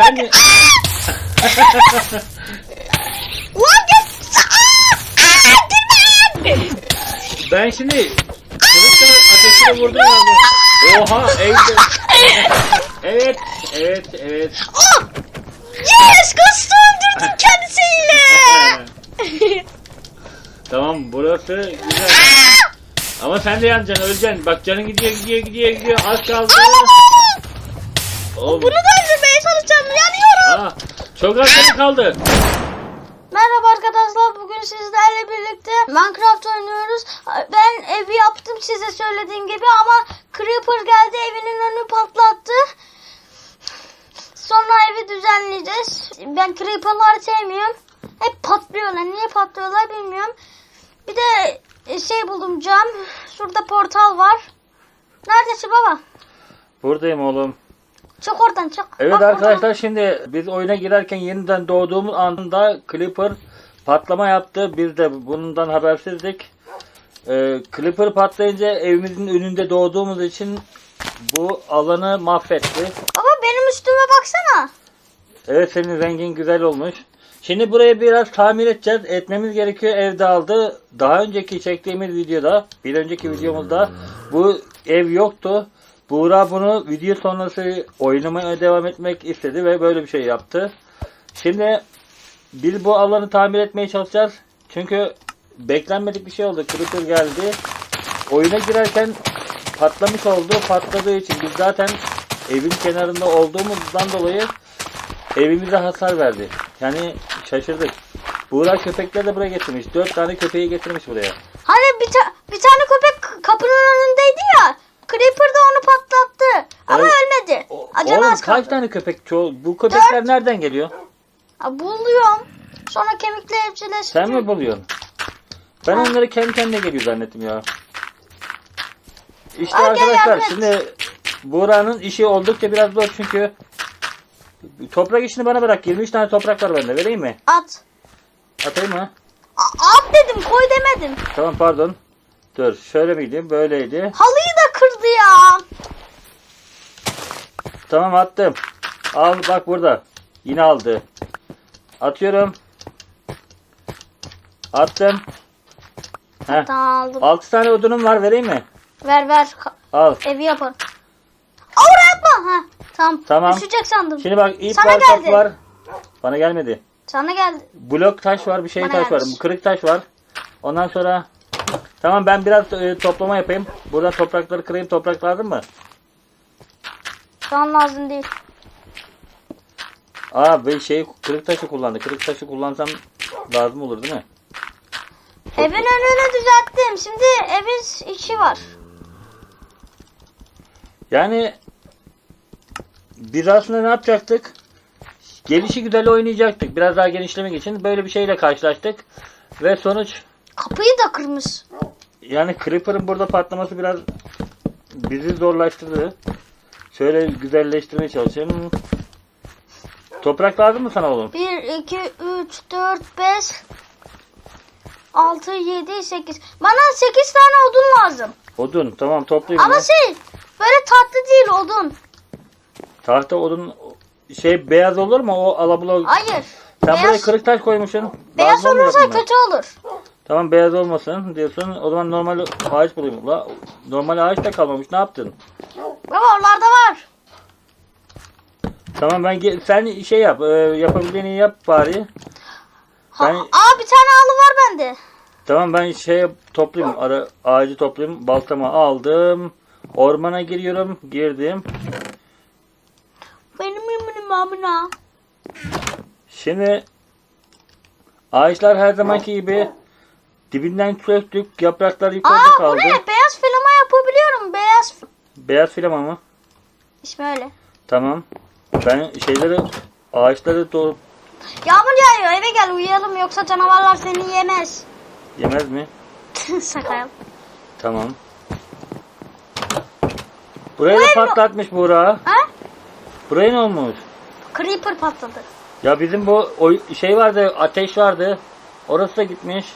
Ben de... Ben şimdi kılıçla ateşini vurdum yani. Oha eğildim. evet, evet, evet. Yes! Kız öldürdük kendisiyle. tamam burası güzel. Ama sen de yanacaksın, öleceksin. Bak canın gidiyor, gidiyor, gidiyor, gidiyor. Az kaldı. Oğlum. Bunu da öldürmeye çalışacağım. Yanıyorum. Aa, çok az canı kaldı. Merhaba arkadaşlar. Bugün sizlerle birlikte Minecraft oynuyoruz. Ben evi yaptım size söylediğim gibi ama Creeper geldi evinin önünü patlattı. Sonra evi düzenleyeceğiz. Ben Creeper'ları sevmiyorum. Hep patlıyorlar. Niye patlıyorlar bilmiyorum. Bir de e, şey buldum cam. Şurada portal var. Neredesin baba? Buradayım oğlum. Çık oradan çık. Evet Bak arkadaşlar şimdi biz oyuna girerken yeniden doğduğumuz anda Clipper patlama yaptı. Biz de bundan habersizdik. Ee, Clipper patlayınca evimizin önünde doğduğumuz için bu alanı mahvetti. Baba benim üstüme baksana. Evet senin rengin güzel olmuş. Şimdi burayı biraz tamir edeceğiz. Etmemiz gerekiyor. Ev dağıldı. Daha önceki çektiğimiz videoda, bir önceki videomuzda bu ev yoktu. Buğra bunu video sonrası oynamaya devam etmek istedi ve böyle bir şey yaptı. Şimdi biz bu alanı tamir etmeye çalışacağız. Çünkü beklenmedik bir şey oldu. Creeper geldi. Oyuna girerken patlamış oldu. Patladığı için biz zaten evin kenarında olduğumuzdan dolayı evimize hasar verdi. Yani şaşırdık. Buğra köpekleri de buraya getirmiş. Dört tane köpeği getirmiş buraya. Hani bir, ta- bir tane köpek kapının önündeydi ya. Creeper de onu patlattı. Ama Evet. ölmedi. O- Acaba Oğlum az kaç kaldı. tane köpek? Ço- bu köpekler nereden geliyor? Ha, buluyorum. Sonra kemikle evcileştirdim. Sen mi buluyorsun? Ben Ha. onları kendi kendine geliyor zannettim ya. İşte gel arkadaşlar yardım et. şimdi Buğra'nın işi oldukça biraz zor çünkü toprak işini bana bırak. 23 tane toprak var bende. Vereyim mi? At. Atayım mı? A- at dedim koy demedim. Tamam pardon. Dur şöyle miydi? Böyleydi. Halıyı da kırdı ya. Tamam attım. Al bak burada. Yine aldı. Atıyorum. Attım. Heh. Tamam aldım. 6 tane odunum var vereyim mi? Ver ver. Al. Evi yapalım. Aa, oraya atma. Ha, tamam. Tamam. Düşecek sandım. Şimdi bak ip Sana var geldi. var. Bana gelmedi. Sana geldi. Blok taş var bir şey Bana taş var. gelmiş. Kırık taş var. Ondan sonra Tamam ben biraz e, toplama yapayım. Buradan toprakları kırayım. Toprak lazım mı? Şu an lazım değil. Aa bir şey kırık taşı kullandı. Kırık taşı kullansam lazım olur değil mi? Evin önünü düzelttim. Şimdi evin içi var. Yani biz aslında ne yapacaktık? Gelişi güzel oynayacaktık. Biraz daha genişlemek için böyle bir şeyle karşılaştık. Ve sonuç Kapıyı da kırmış. Yani Creeper'ın burada patlaması biraz bizi zorlaştırdı. Şöyle güzelleştirmeye çalışayım. Toprak lazım mı sana oğlum? 1, 2, 3, 4, 5, 6, 7, 8. Bana 8 tane odun lazım. Odun tamam toplayayım. Ama ya. şey böyle tatlı değil odun. Tahta odun şey beyaz olur mu? O alabula. Hayır. Sen buraya beyaz, kırık taş koymuşsun. beyaz olursa kötü olur. Tamam beyaz olmasın diyorsun. O zaman normal ağaç bulayım. La, normal ağaç da kalmamış. Ne yaptın? Baba oralarda var. Tamam ben sen şey yap. E, yapabildiğini yap bari. Ha, Ben- Aa bir tane halı var bende. Tamam ben şey toplayayım. Ara, ağacı toplayayım. Baltamı aldım. Ormana giriyorum. Girdim. Benim eminim amına. Şimdi ağaçlar her zamanki gibi dibinden söktük. Yapraklar yukarıda Aa kaldı. bu ne? Beyaz filama yapabiliyorum. Beyaz. Beyaz filama mı? İsmi öyle. Tamam. Ben şeyleri ağaçları doğru Yağmur yağıyor eve gel uyuyalım yoksa canavarlar seni yemez. yemez mi? Şaka yap. Tamam. Burayı da patlatmış Buğra. Ha? Buraya ne olmuş? Creeper patladı. Ya bizim bu oy- şey vardı, ateş vardı. Orası da gitmiş.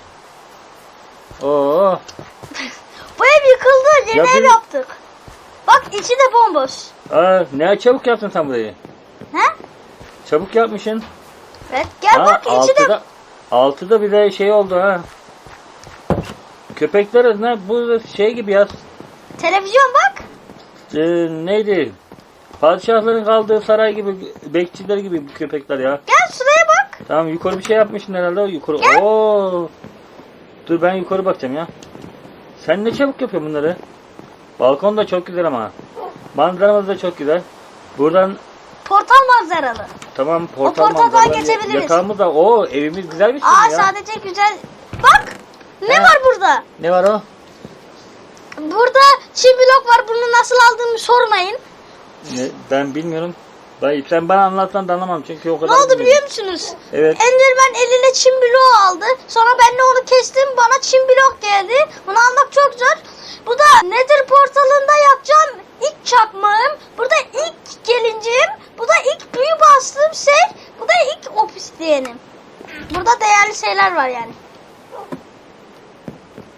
Oo. Bu ev yıkıldı. Yeni Ya ev yaptık. Bak içi de bomboş. Aa, ne çabuk yaptın sen burayı. He? Çabuk yapmışsın. Evet gel bak içi de altıda, altıda bir de şey oldu ha. Köpekler adına bu şey gibi ya. televizyon bak. e, neydi? Padişahların kaldığı saray gibi, bekçiler gibi bu köpekler ya. Gel şuraya bak. Tamam yukarı bir şey yapmışsın herhalde. Yukarı. Oo. Dur ben yukarı bakacağım ya. Sen ne çabuk yapıyorsun bunları? Balkon da çok güzel ama. Manzaramız da çok güzel. Buradan Portal manzaralı. tamam portal portaldan manzaraları- geçebiliriz. Yatağımız da o evimiz güzel bir şey Aa ya. sadece güzel. Bak. Ne He. var burada? Ne var o? Burada çim blok var. Bunu nasıl aldığımı sormayın. Ne, ben bilmiyorum. Ben, sen bana anlatsan da anlamam çünkü o Ne kadar oldu bilmiyorum. biliyor musunuz? Evet. Enderman eline çim bloğu aldı. Sonra ben de onu kestim. Bana çim blok geldi. Bunu almak çok zor. Bu da Nether portalında yapacağım ilk çakmağım. Bu da ilk gelincim. Bu da ilk büyü bastığım şey. Bu da ilk obsidiyenim. Burada değerli şeyler var yani.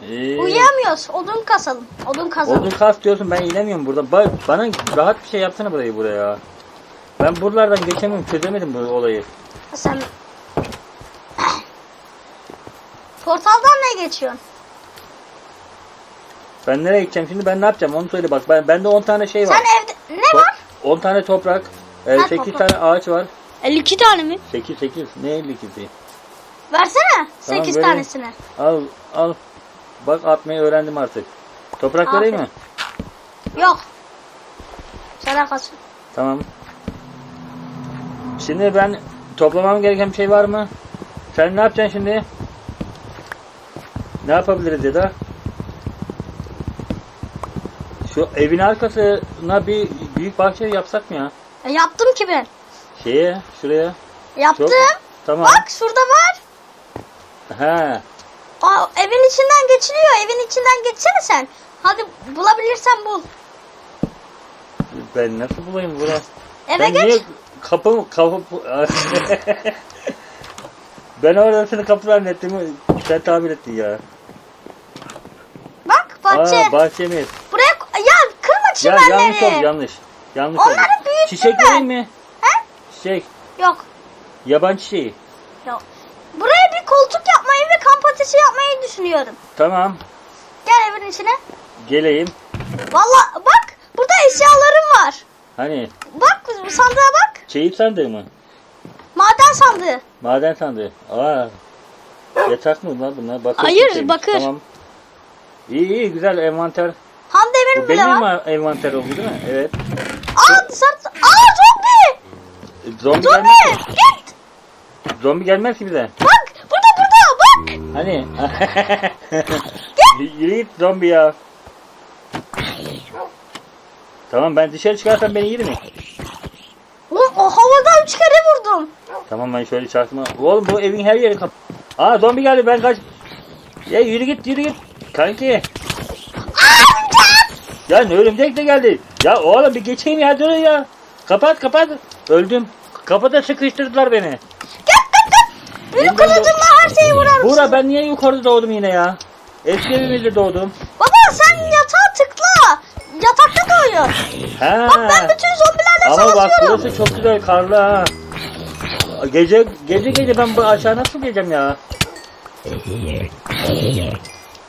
Ee, Uyuyamıyoruz. Odun kasalım. Odun kazalım. Odun kas diyorsun ben inemiyorum burada. Ba- bana rahat bir şey yapsana burayı buraya. Ben buralardan geçemiyorum çözemedim bu olayı. Sen... Portaldan ne geçiyorsun? Ben nereye gideceğim şimdi ben ne yapacağım onu söyle bak. Ben bende 10 tane şey var. Sen evde... Ne var? 10 tane toprak. Ha, 8 toprak. tane ağaç var. 52 tane mi? 8 8 ne 52'si? Versene. Tamam, 8 vereyim. tanesini. Al al. Bak atmayı öğrendim artık. Toprak vereyim mi? Yok. Sana kaç. Tamam. Şimdi ben toplamam gereken bir şey var mı? Sen ne yapacaksın şimdi? Ne yapabiliriz ya da? Şu evin arkasına bir büyük bahçe yapsak mı ya? E, yaptım ki ben. Şeye, şuraya. Yaptım. Çok- Tamam. Bak şurada var. He. Aa, evin içinden geçiliyor. Evin içinden geçsene sen. Hadi bulabilirsen bul. Ben nasıl bulayım bunu? Eve ben geç. niye kapı kapı Ben orada seni kapı zannettim. Sen tahmin ettin ya. Bak bahçe. Aa, bahçemiz. Buraya ya kırma Ya çimenleri. yanlış oldu yanlış. Yanlış Onları oldu. büyüttüm Çiçek ben. vereyim mi? He? Çiçek. Yok. Yaban çiçeği. Yok. Buraya bir koltuk yapmayı ve kamp ateşi yapmayı düşünüyorum. Tamam. Gel evin içine. Geleyim. Valla bak burada eşyalarım var. Hani Bak sandığa bak. çeyip sandığı mı? Maden sandığı. Maden sandığı. Aa. Yatak mı lan bunlar? Bakır Hayır, çiçeğiymiş. bakır. Tamam. İyi iyi güzel envanter. Han demir bile benim var. mi envanter oldu değil mi? Evet. Aa dışarı... Aa zombi! E, Zombi, Zombi! gelmez. ki- Git! Zombi gelmez ki bize. Bak! Burada burada bak! Hani? Yürü git zombi ya. Tamam ben dışarı çıkarsam beni yer mi? Oğlum o havada üç kere vurdum. Tamam ben şöyle çarpma. Oğlum bu evin her yeri kap. Aa zombi geldi ben kaç. Ya yürü git yürü git. Kanki. Ya ne örümcek de geldi. Ya oğlum bir geçeyim ya dur ya. Kapat kapat. Öldüm. Kapıda sıkıştırdılar beni. Gel gel gel! Benim kılıcımla her şeyi vurar mısın? Buğra ben niye yukarıda doğdum yine ya? Eski evimizde doğdum. Baba sen yatağa. Doğuyor. Ha. Bak ben bütün zombilerle Ama bak savaşıyorum. burası çok güzel karlı ha. Gece gece gece ben bu aşağı nasıl geleceğim ya?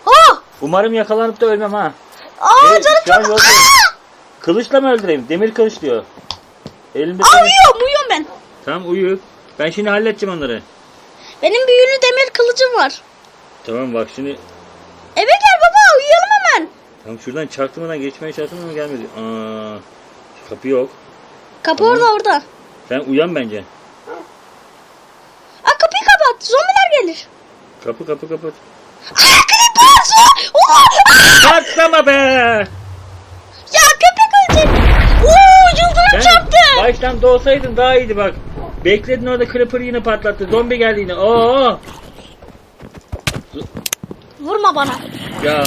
Oh! Umarım yakalanıp da ölmem ha. Aa Evet, canım şu an çok... yolda- Aa! Kılıçla mı öldüreyim? Demir kılıç diyor. Elimde Aa kılıç. uyuyorum uyuyorum ben. Tamam uyu. Ben şimdi halledeceğim onları. Benim büyülü demir kılıcım var. Tamam bak şimdi. Eve gel baba uyuyalım hemen. Tamam şuradan çaktırmadan geçmeye çalıştım ama gelmedi. Aa, kapı yok. Kapı Tamam. orada orada. Sen uyan bence. Aa kapıyı kapat. Zombiler gelir. Kapı kapı kapı. Aa creeper! Aa! Patlama be! Ya köpek ölecek. Oo yıldırım çarptı. baştan doğsaydın daha iyiydi bak. Bekledin orada Creeper yine patlattı. Zombi geldi yine. Oo! Vurma bana. Ya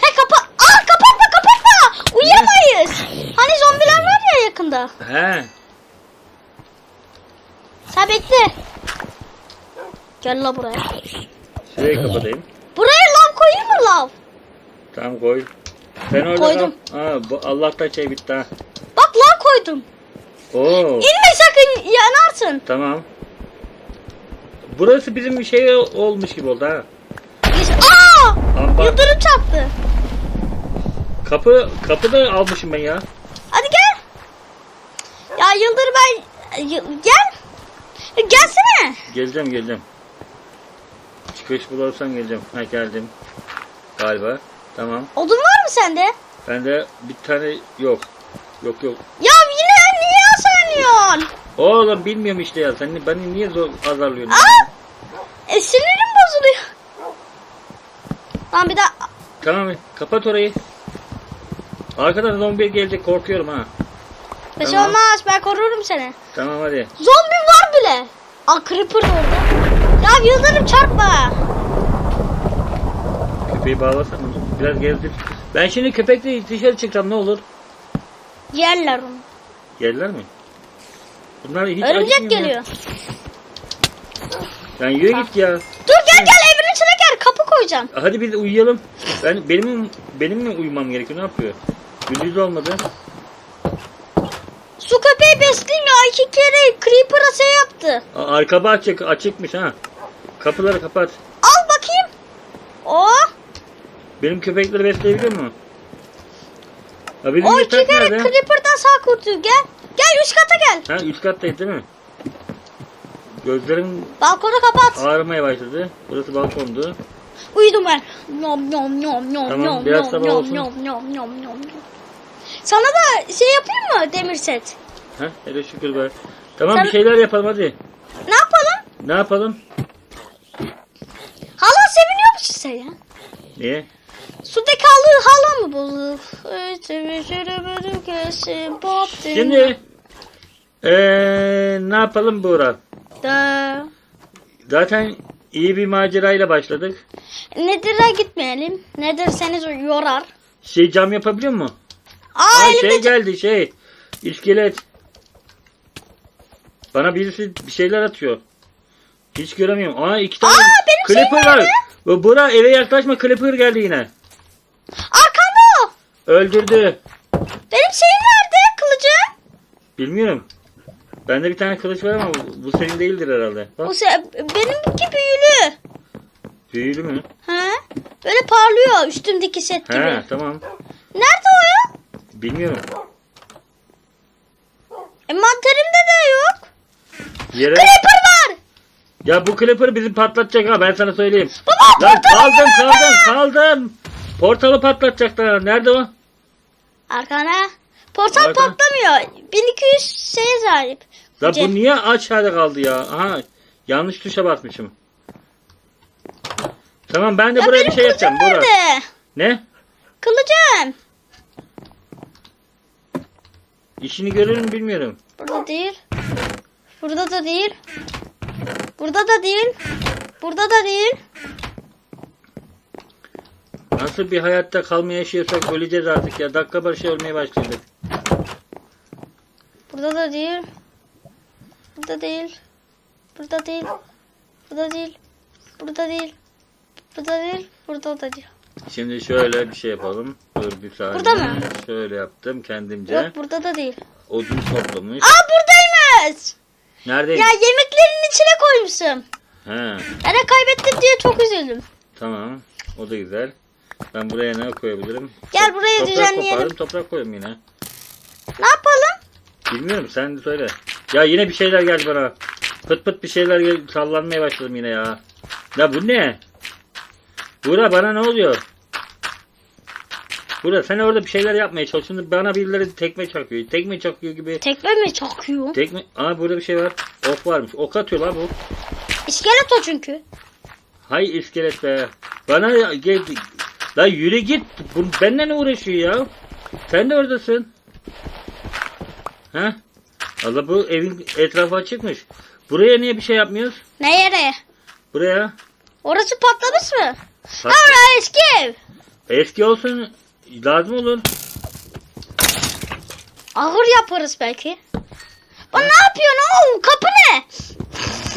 He kapa. Aa kapatma kapatma. Uyuyamayız. Hani zombiler var ya yakında. he. Sen bekle. Gel la buraya. Şurayı kapatayım. Buraya lav koyayım mı lav? Tamam koy. Sen orada Koydum. kal. Aa, bu Allah'tan şey bitti ha. Bak lan koydum. Oo. İnme sakın yanarsın. Tamam. Burası bizim bir şey olmuş gibi oldu ha. Aa! Yıldırım çarptı. Kapı kapı da almışım ben ya. Ya Yıldırım ben... Gel. E, Gelsene. Geleceğim geleceğim. Çıkış bulursam geleceğim. Ha geldim. Galiba. Tamam. Odun var mı sende? Bende bir tane yok. Yok yok. Ya yine niye aslanıyorsun? Oğlum bilmiyorum işte ya. Sen beni niye zor azarlıyorsun? Aa! E, sinirim bozuluyor. Lan bir daha... Tamam kapat orayı. Arkadan zombi gelecek korkuyorum ha. Bir şey Tamam. olmaz ben korurum seni. Tamam hadi. Zombi var bile. Aa Creeper da orada. Ya Yıldırım çarpma. Köpeği bağlasana. Biraz gezdir. Ben şimdi köpekle dışarı çıksam ne olur? Yerler onu. Gelirler mi? Bunlar hiç Örümcek acıkmıyor ya? geliyor. Sen yürü git ya. Dur gel gel evin içine gel kapı koyacağım. Hadi biz uyuyalım. Ben benim benim mi uyumam gerekiyor? Ne yapıyor? Gündüz olmadı. Su köpeği besleyeyim ya iki kere Creeper'a şey yaptı. Aa, Arka bahçe açıkmış ha. Kapıları kapat. Al bakayım. O. Benim köpekleri besleyebiliyor mu? Ha bizim O iki yatak kere nerede? Creeper'dan sağ kurtuluyor. Gel. Gel üst kata gel. Ha üst kattayız değil mi? Gözlerim Balkonu kapat. ağrımaya başladı. Burası balkondu. Uyudum ben. Nom nom nom nom Tamam, nom biraz nom sabah nom olsun. nom nom nom nom. Sana da şey yapayım mı demir set? Ha hele şükür be. Tamam Sen- bir şeyler yapalım hadi. Ne yapalım? Ne yapalım? Hala seviniyor musun sen ya? Niye? Sudaki halı hala mı bozuk? Şimdi eee ne yapalım Buğra? Da. Zaten iyi bir macerayla başladık. Nedir'e gitmeyelim. Nedir seni yorar. Şey cam yapabiliyor mu? Aa elimde şey geldi şey. İskelet. Bana birisi bir şeyler atıyor. Hiç göremiyorum. Aa iki tane Aa, benim Clipper var. nerede? Bu Bura eve yaklaşma Clipper geldi yine. Arkanda o. Öldürdü. Benim şeyim nerede kılıcım? Bilmiyorum. Bende bir tane kılıç var ama bu, bu senin değildir herhalde. O Bak se benimki büyülü. büyülü mü? He? Böyle parlıyor üstümdeki set gibi. He tamam. Nerede o ya? Bilmiyorum. Envanterimde de yok. Yere... Creeper var. Ya bu Clipper bizi patlatacak ha ben sana söyleyeyim. Baba Lan kaldım kaldım kaldım. Portalı patlatacaklar. Nerede o? Arkana. Portal Arka. patlamıyor. 1200 şeye sahip. Cep. bu niye aşağıda kaldı ya? Aha yanlış tuşa basmışım. Tamam ben de Ya buraya bir şey yapacağım. nerede? Ne? Kılıcım. İşini görür mü bilmiyorum. Burada değil. Burada da değil. Burada da değil. Burada da değil. Nasıl bir hayatta kalmaya yaşıyorsak öleceğiz artık ya. Dakika başı ölmeye başladık. Burada da değil. Burada değil. Burada değil. Burada değil. Burada değil. Burada değil. Burada da değil. Şimdi şöyle bir şey yapalım. Dur bir saniye. Burada mı? Şöyle yaptım kendimce. Yok burada da değil. Odun toplamış. Aa buradaymış. Neredeyim? Ya yemeklerin içine koymuşum. He. Ben de kaybettim diye çok üzüldüm. Tamam. O da güzel. Ben buraya ne koyabilirim? Gel buraya toprak düzenleyelim. kopardım, toprak koyayım yine. Ne yapalım? Bilmiyorum sen de söyle. Ya yine bir şeyler geldi bana. Pıt pıt bir şeyler gel sallanmaya başladım yine ya. Ya bu ne? Bura bana ne oluyor? Bura sen orada bir şeyler yapmaya çalışıyorsun. Bana birileri tekme çakıyor. Tekme çakıyor gibi. Tekme mi çakıyor? Tekme... Aa burada bir şey var. Ok varmış. Ok atıyor lan bu. İskelet o çünkü. Hay iskelet be. Bana ya- gel. La yürü git. Bu benden ne uğraşıyor ya? Sen de oradasın. Ha? Allah bu evin etrafı açıkmış. Buraya niye bir şey yapmıyoruz? Ne yere? Buraya. Orası patlamış mı? Ha Pat- orası eski ev. Eski olsun lazım olur. Ahır yaparız belki. Bana ne yapıyorsun oğlum? Kapı ne?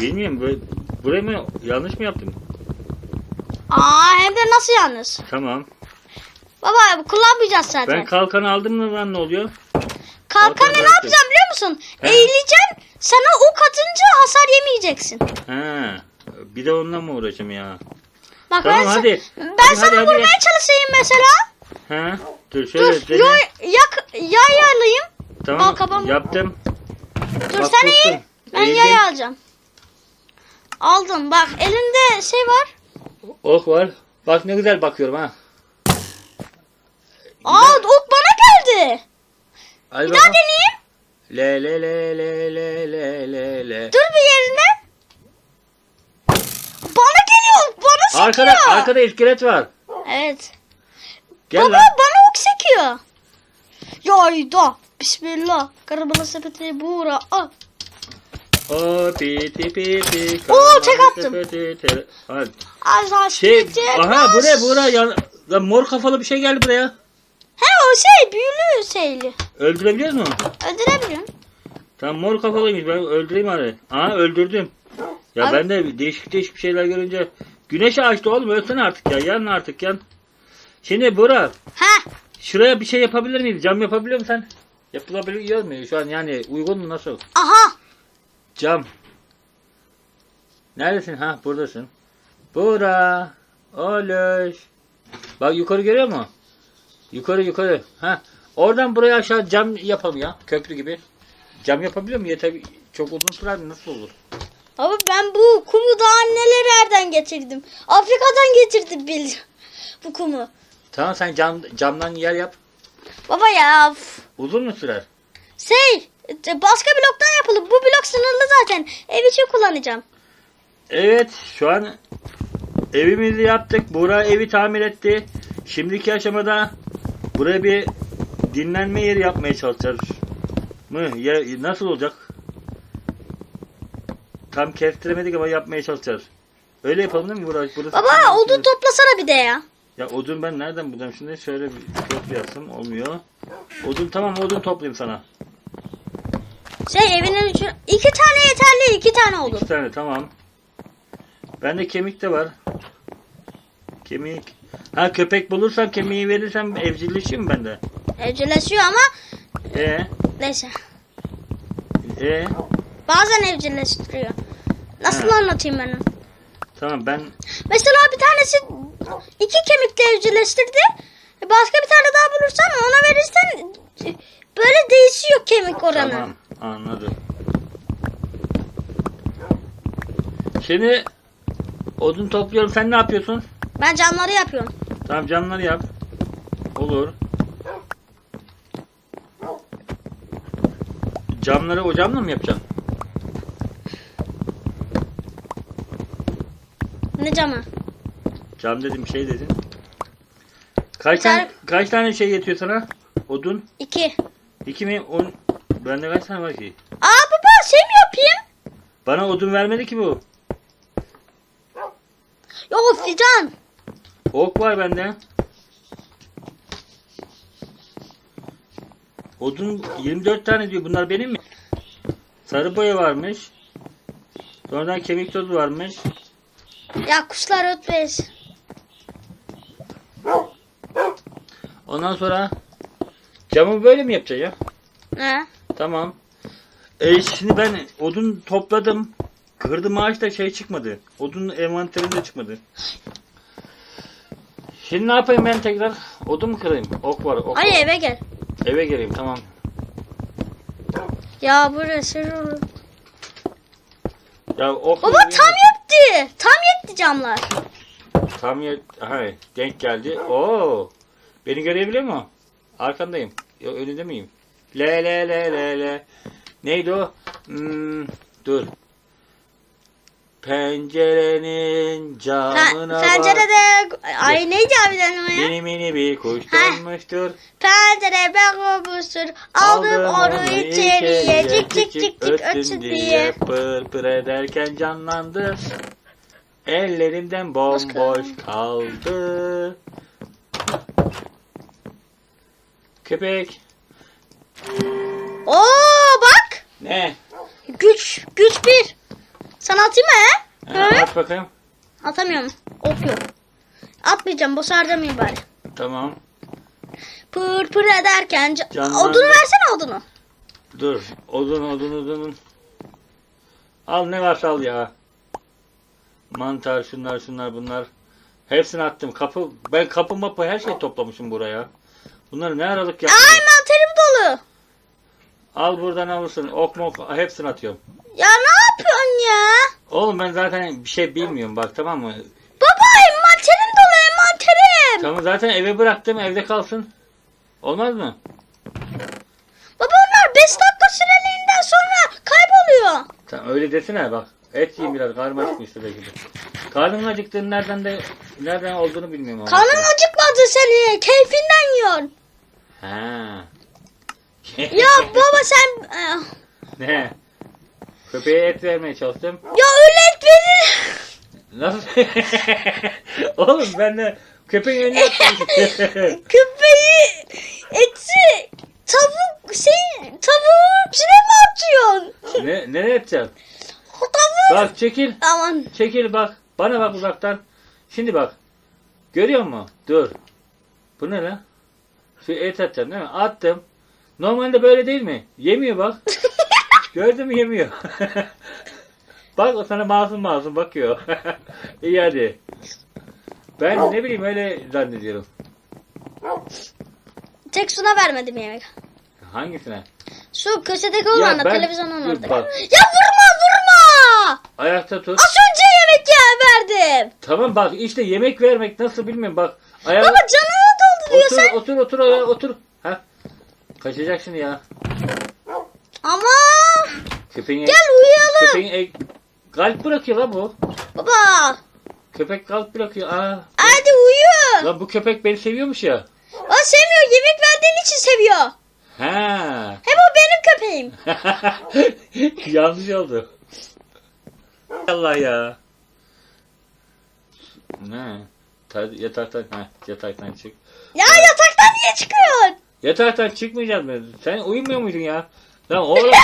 Bilmiyorum. Bu, buraya mı yanlış mı yaptım? Aa hem de nasıl yalnız? Tamam. Baba kullanmayacağız zaten. Ben kalkanı aldım mı lan ne oluyor? Kalkanı ne yapacağım biliyor musun? He. Eğileceğim. Sana ok atınca hasar yemeyeceksin. He. Bir de onunla mı uğraşayım ya? Bak Tamam, ben, sa- hadi. ben Hadi, sana hadi, hadi. vurmaya çalışayım mesela. He. Dur şöyle Dur dene. yo, yak, yay alayım. Tamam. balkabağımı- Yaptım. Dur Bak, sen tuttum. eğil. Ben Eğildim. yay alacağım. Aldım bak elinde şey var. Ok var. Bak ne güzel bakıyorum ha. Aa ok bana geldi. Hadi Bir daha bakalım. deneyeyim. Le le le le le le le le. Dur bir yerine. Bana geliyor. Bana sekiyor. Arkada arkada iskelet var. Evet. Gel Baba lan. bana ok sekiyor. Yayda. Bismillah. Karabalı sepeti buğra. Al. O piti piti. Oo, tek attım. sepeti, te- Hadi. Az az Şey, aha bu ne az. bu ne? Ya, lan mor kafalı bir şey geldi buraya. He o şey büyülü şeyli. Öldürebiliyor mu? Öldürebilirim. Tamam mor kafalıymış ben öldüreyim hadi. Aha öldürdüm. Ya Abi- ben de değişik değişik şeyler görünce güneş açtı oğlum ölsene artık ya yan artık yan. Şimdi Burak Ha. şuraya bir şey yapabilir miyiz? Cam yapabiliyor musun sen? Yapılabiliyor mu şu an yani uygun mu nasıl? Aha. Cam. Neredesin? Ha buradasın. Bura. Oloş. Bak yukarı görüyor musun? Yukarı yukarı. Ha. Oradan buraya aşağı cam yapalım ya. Köprü gibi. Cam yapabiliyor mu? Yeter. Çok uzun sürer mi? Nasıl olur? Abi ben bu kumu daha nelerden getirdim. Afrika'dan getirdim bil bu kumu. Tamam sen cam, camdan yer yap. Baba ya. Uzun mu sürer? Şey başka bloktan yapılıp bu blok sınırlı zaten. Ev için kullanacağım. Evet şu an evimizi yaptık. Buğra evi tamir etti. Şimdiki aşamada buraya bir dinlenme yeri yapmaya çalışacağız. Mı? Ya, nasıl olacak? Tam kestiremedik ama yapmaya çalışacağız. Öyle yapalım değil mi Buğra? Burası Baba odun toplasana bir de ya. Ya odun ben nereden bulacağım şimdi? Şöyle bir yapsam olmuyor. Odun tamam odun toplayayım sana. Şey evinin için iki tane yeterli iki tane olur. İki tane tamam. Bende kemik de var. Kemik. Ha köpek bulursam kemiği verirsem evcilleşiyor mu bende? Evcilleşiyor ama E neyse. e Bazen evcilleştiriyor. Nasıl Ha. anlatayım ben tamam ben Mesela bir tanesi iki kemikle evcilleştirdi. Başka bir tane daha bulursan ona verirsen böyle değişiyor kemik oranı. tamam anladım. Şimdi odun topluyorum. Sen ne yapıyorsun? Ben camları yapıyorum. Tamam camları yap. Olur. Camları o camla mı yapacaksın? Ne camı? Cam dedim şey dedin. Kaç Sen- tane kaç tane şey yetiyor sana? Odun? İki. İki mi? On... Bende kaç tane var ki? Aa baba şey mi yapayım? Bana odun vermedi ki bu. Yok fidan. Ok var bende. Odun 24 tane diyor. Bunlar benim mi? Sarı boya varmış. Sonradan kemik tozu varmış. Ya kuşlar ötmez. Ondan sonra camı böyle mi yapacaksın ya? Ne? Tamam. E şimdi ben odun topladım. Kırdım ağaçta şey çıkmadı. Odun envanterinde çıkmadı. Şimdi ne yapayım ben tekrar? Odun mu kırayım? Ok var. Ok Ay var. eve gel. Eve geleyim tamam. Ya burası. Ya ok Baba tam yetti. Tam yetti camlar. Tam yer... Aha, denk geldi. Oo. Beni görebiliyor mu? Arkandayım. Yo, önünde miyim? Le le le le le. Neydi o? Hmm, dur. Pencerenin camına bak. pencerede ay neydi abiden o ya? Mini mini bir kuş Ha. dönmüştür. Pencere ben olmuştur. Aldım onu içeriye. Cik cik cik cik ötsün diye. Pır pır ederken canlandı. Ellerimden bomboş kaldı. Köpek. Oo bak. Ne? Güç. Güç bir. Sana atayım mı he? Ha, Hı? at bakayım. Atamıyorum. Ok yok. Atmayacağım. Boş harcamayayım bari. Tamam. Pır pır ederken. ca- Canlandı. Odunu versene odunu. Dur. Odun odun odun. Al ne varsa al ya. Mantar şunlar şunlar bunlar. Hepsini attım. Kapı ben kapı mapı her şey toplamışım buraya. Bunları ne aralık yaptım? Ay mantarım dolu. Al buradan alırsın. Ok mok hepsini atıyorum. Ya ne yapıyorsun ya? Oğlum ben zaten bir şey bilmiyorum bak tamam mı? Baba envanterim dolu envanterim. Tamam zaten eve bıraktım evde kalsın. Olmaz mı? Baba onlar 5 dakika süreliğinden sonra kayboluyor. Tamam öyle desene bak. Et yiyeyim biraz karnım acıkmıştı belki de. Karnım acıktığını nereden de nereden olduğunu bilmiyorum. Karnın acıkmadı seni. Keyfinden yiyorsun. Ha. Ya baba sen... eh, ne? Köpeğe et vermeye çalıştım. Ya öyle et verir. Nasıl? Oğlum ben de köpeğin önüne attım. Köpeği eti tavuk şey tavuğun içine mi atıyorsun? ne, nereye? O tavuk. Bak çekil. Aman. Çekil bak. Bana bak uzaktan. Şimdi bak. Görüyor musun? Dur. Bu ne lan? Şu et atacaksın değil mi? Attım. Normalde böyle değil mi? Yemiyor bak. Gördün mü yemiyor. bak o sana masum masum bakıyor. İyi hadi. Ben ne bileyim öyle zannediyorum. Tek suna vermedim yemek. Hangisine? Şu köşedeki olanla ben- televizyonun dur orada. bak. Ya vurma vurma. Ayakta tut. Az önce yemek ya verdim. Tamam bak işte yemek vermek nasıl bilmiyorum bak. Ayağı... Baba dolduruyor Otur, otur, otur, otur. Ha? Kaçacak şimdi ya. Ama Köpeğin, gel uyuyalım. köpeğin e- kalp bırakıyor la bu. Baba Köpek kalp bırakıyor. Aa. hadi uyu. Lan bu köpek beni seviyormuş ya. O sevmiyor yemek verdiğin için seviyor. Ha. Hem o benim köpeğim. Yanlış oldu. Allah ya. Ne? Ta- Yataktan, ha, yataktan çık. Ya yataktan niye çıkıyorsun? Yataktan çıkmayacağız mı? Sen uyumuyor muydun ya? Lan oğlum.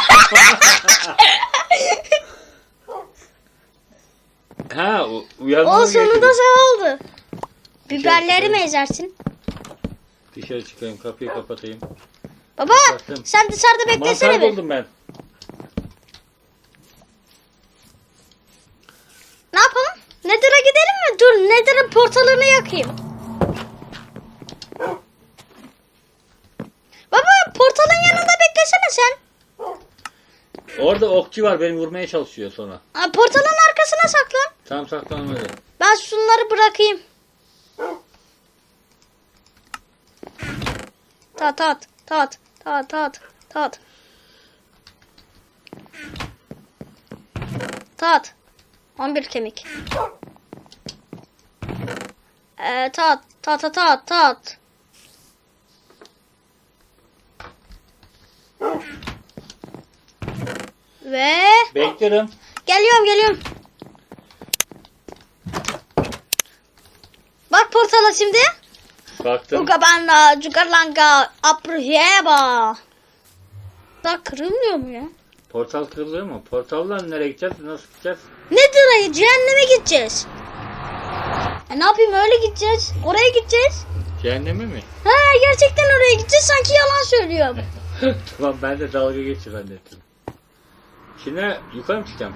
ha uyandın O sonunda sen oldu. Biberleri mi ezersin? Dışarı çıkayım kapıyı kapatayım. Baba Kapattım. sen dışarıda beklesene Mantar bir. buldum ben. Ne yapalım? Nether'a gidelim mi? Dur Nether'ın portalını yakayım. Baba portalın yanında beklesene sen. Orada okçu var beni vurmaya çalışıyor sonra. Aa, portalın arkasına saklan. Tam saklanmadı. Ben şunları bırakayım. Tat tat tat tat tat tat. Tat. 11 kemik. Ee, tat tat tat tat Ve Bekliyorum. geliyorum geliyorum. Bak portala şimdi. Baktım. Uga banda, cugarlanga, apriheba. Daha kırılmıyor mu ya? Portal kırılıyor mu? Portaldan nereye gideceğiz? Nasıl gideceğiz? Nedir ayı? Cehenneme gideceğiz. E ne yapayım öyle gideceğiz. Oraya gideceğiz. Cehenneme mi? Ha gerçekten oraya gideceğiz sanki yalan söylüyorum. tamam ben de dalga geçiyor zannettim. Şimdi yukarı mı çıkacağım?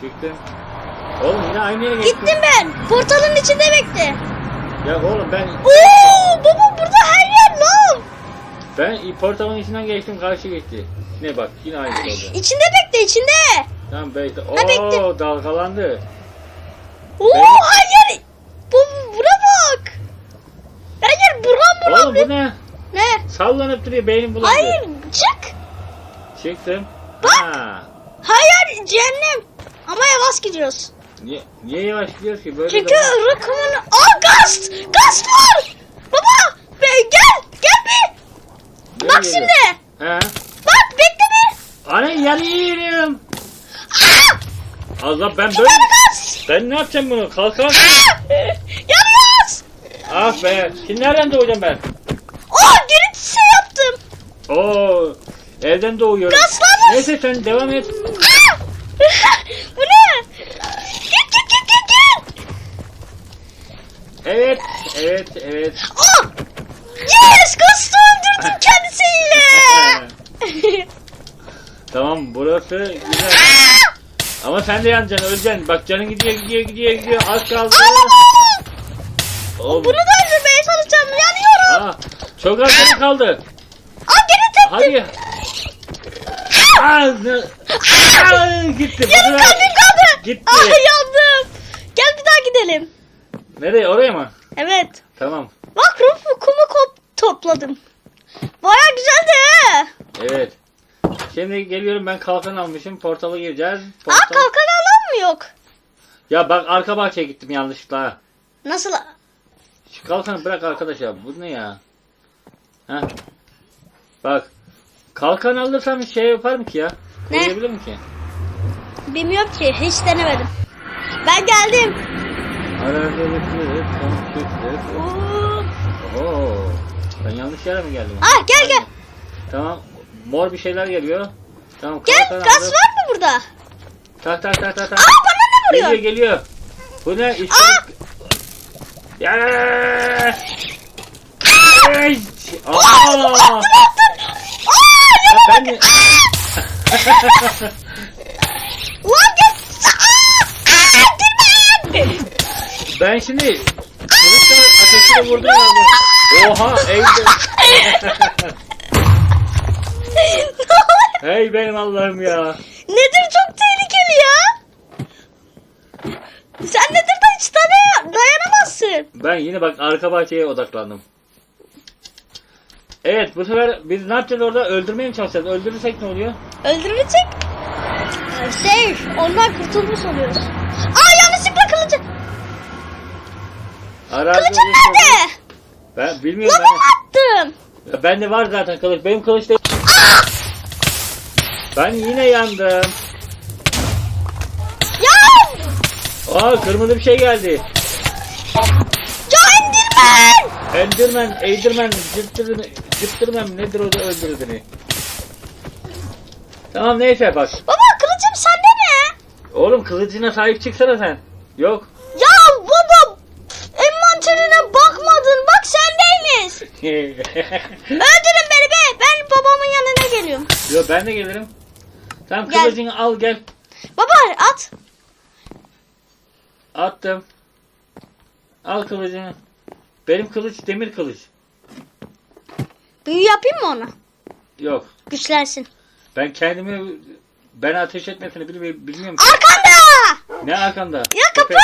Çıktım. Oğlum yine aynı yere geçtim. Gittim ben. Portalın içinde bekle. Ya oğlum ben Oo baba burada her yer lav. ben portalın içinden geçtim karşı geçti. Ne bak yine aynı oldu. İçinde bekle içinde. Tamam bekle. Ha, bekle. Oo dalgalandı. Oo her yer. Baba bura bak. Her yer buram buram. Oğlum bu ne? Ne? Sallanıp duruyor beynim bulandı. Hayır çık. Çıktım. Bak. Ha. Hayır cehennem. Ama yavaş gidiyoruz. Niye, niye yavaş gidiyoruz ki? Böyle Çünkü zaman- rakamını... Aa gaz! Gaz var! Baba! Be, gel! Gel bir! Böyle Bak geliyor. şimdi! He. Bak bekle bir! Ana yanıyorum. Allah ben böyle... Ben ne yapacağım bunu? Kalkar. Aa! Yanıyoruz! Ah be. Şimdi nereden doğacağım ben? Aa geri şey yaptım! Oo. Evden doğuyorum. Gazlanır! Neyse sen devam et. Aa! Bu ne? Gel gel gel gel gel! Evet. Evet. Evet. Aa! Yes! Ghost'u öldürdüm kendisiyle. Tamam burası güzel. Ama sen de yanacaksın öleceksin. Bak canın gidiyor gidiyor gidiyor gidiyor. Az kaldı. Oğlum. Bunu da öldürmeye çalışacağım. Yanıyorum. Aa, çok az canı kaldı. Aa geri teptim. Hadi. Aa, ne- Aa, gitti. Yarım kalbim kaldı. Gitti. Aa yandım. Gel bir daha gidelim. Nereye oraya mı? Evet. Tamam. Bak rufu kumu kop topladım. Baya güzeldi he. Evet. Şimdi geliyorum ben kalkan almışım. Portala gireceğiz. Aa Portal... kalkan alan mı yok? Ya bak arka bahçeye gittim yanlışlıkla. Nasıl? Şu kalkanı bırak arkadaş ya. Bu ne ya? Heh. Bak. Kalkan alırsam şey yapar mı ki ya? Ne? Koruyabilir mi ki? Bilmiyorum ki. Hiç denemedim. Ben geldim. Arazilik, komşuluk. Oo. Oo. Ben yanlış yere mi geldim? Ah gel gel. Tamam. Mor bir şeyler geliyor. Tamam. Gel kalkan gaz aldım. var mı burada? Tak tak tak tak tak. Aa bana ne Geliyor vuruyor? geliyor. Bu ne? İşte... Aa! Ya! Aa, Aa! Aa ben bak. Lan ben şimdi kılıçla ateşini vurdum yani. Oha evde. hey benim Allah'ım ya. Nedir çok tehlikeli ya. Sen Nedir'den hiç tane dayanamazsın. Ben yine bak arka bahçeye odaklandım. Evet bu sefer biz ne yapacağız orada? Öldürmeye mi çalışacağız? Öldürürsek ne oluyor? Öldürülecek. Şey, ondan kurtulmuş oluyoruz. Aa yanlışlıkla kılıcı. Arazi Kılıcım olursa- nerede? Ben bilmiyorum Lava ben. attım. Ya Bende var zaten kılıç. Benim kılıç değil. Ben yine yandım. Ya! Aa kırmızı bir şey geldi. Ya indirmen! Enderman, Enderman, cıptırman, cıptırman nedir o da öldürür beni. Tamam neyse bak. Baba kılıcım sende mi? Oğlum kılıcına sahip çıksana sen. Yok. Ya baba envanterine bakmadın. Bak sendeymiş. Öldürün beni be. Ben babamın yanına geliyorum. Yok ben de gelirim. Tamam Gel. kılıcını al gel. Baba at. Attım. Al kılıcını. Benim kılıç demir kılıç. Büyü yapayım mı ona? Yok. Güçlensin. Ben kendimi ben ateş etmesini bilmiyorum. bilmiyorum. Arkanda! Ne arkanda? Ya kapı! Köpek.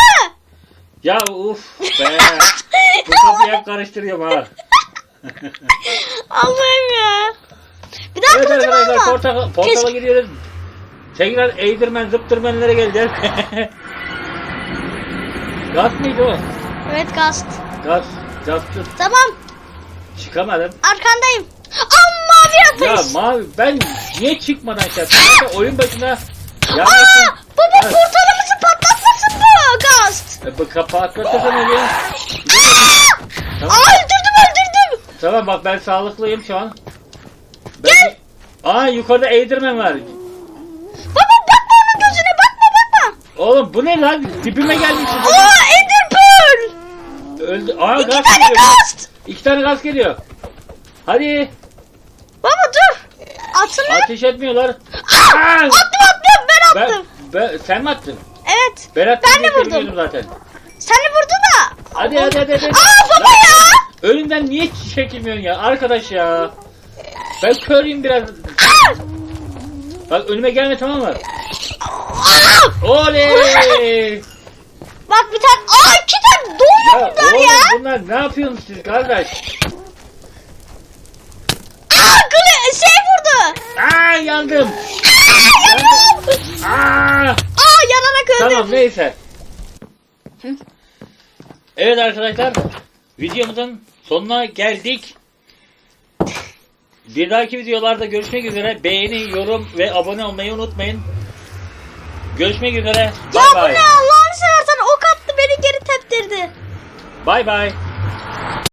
Ya uf be. Bu kapıyı hep karıştırıyorum ha. Allah'ım ya. Bir daha Evet kılıcım arkadaşlar alma. portala, portala Keşke- gidiyoruz. Tekrar Eğdirmen zıptırmenlere geleceğiz. Gaz mıydı o? Evet gast. Gaz. Gazlı. Tamam Çıkamadım. arkandayım. Am mavi Ya mavi ben niye çıkmadan şey yaptım? Zaten oyun başında Aa, yanmasın. baba Evet. portalımızı patlatmasın bu gast. E, bu kapağı atlatırsan oluyor. Aa! Tamam. Aa öldürdüm öldürdüm. Tamam bak ben sağlıklıyım şu an. Ben... Aa yukarıda Eğdirmen var. Baba bakma onun gözüne bakma bakma. Oğlum bu ne lan? Dibime gelmişsin. Aa Ender Pearl. Öldü. Aa gaz tane geliyor. gast. İki tane gaz geliyor. Hadi. Baba dur. Atını. Ateş etmiyorlar. Aa, Aa! attım attım ben Ben, attım. ben, sen mi attın? Evet. Ben attım Ben de diye vurdum. zaten. Seni vurdu da. Hadi hadi hadi. hadi. Aa baba Lan, ya. Önümden niye çekilmiyorsun ya? Arkadaş ya. Ben köreyim biraz. Bak önüme gelme tamam mı? Aa! Oley! Bak bir tane. Aa iki tane doğuyor ya bunlar oğlum ya. bunlar ne yapıyorsunuz siz kardeş? Aa kılı şey vurdu. Aa yandım. Aa yanıyorum. Aa! Aa yanarak öldüm. Tamam neyse. Evet arkadaşlar videomuzun sonuna geldik. Bir dahaki videolarda görüşmek üzere. Beğeni, yorum ve abone olmayı unutmayın. Görüşmek üzere. Ya Bay bu ne Allah'ını seversen ok teptirdi. Bay bay.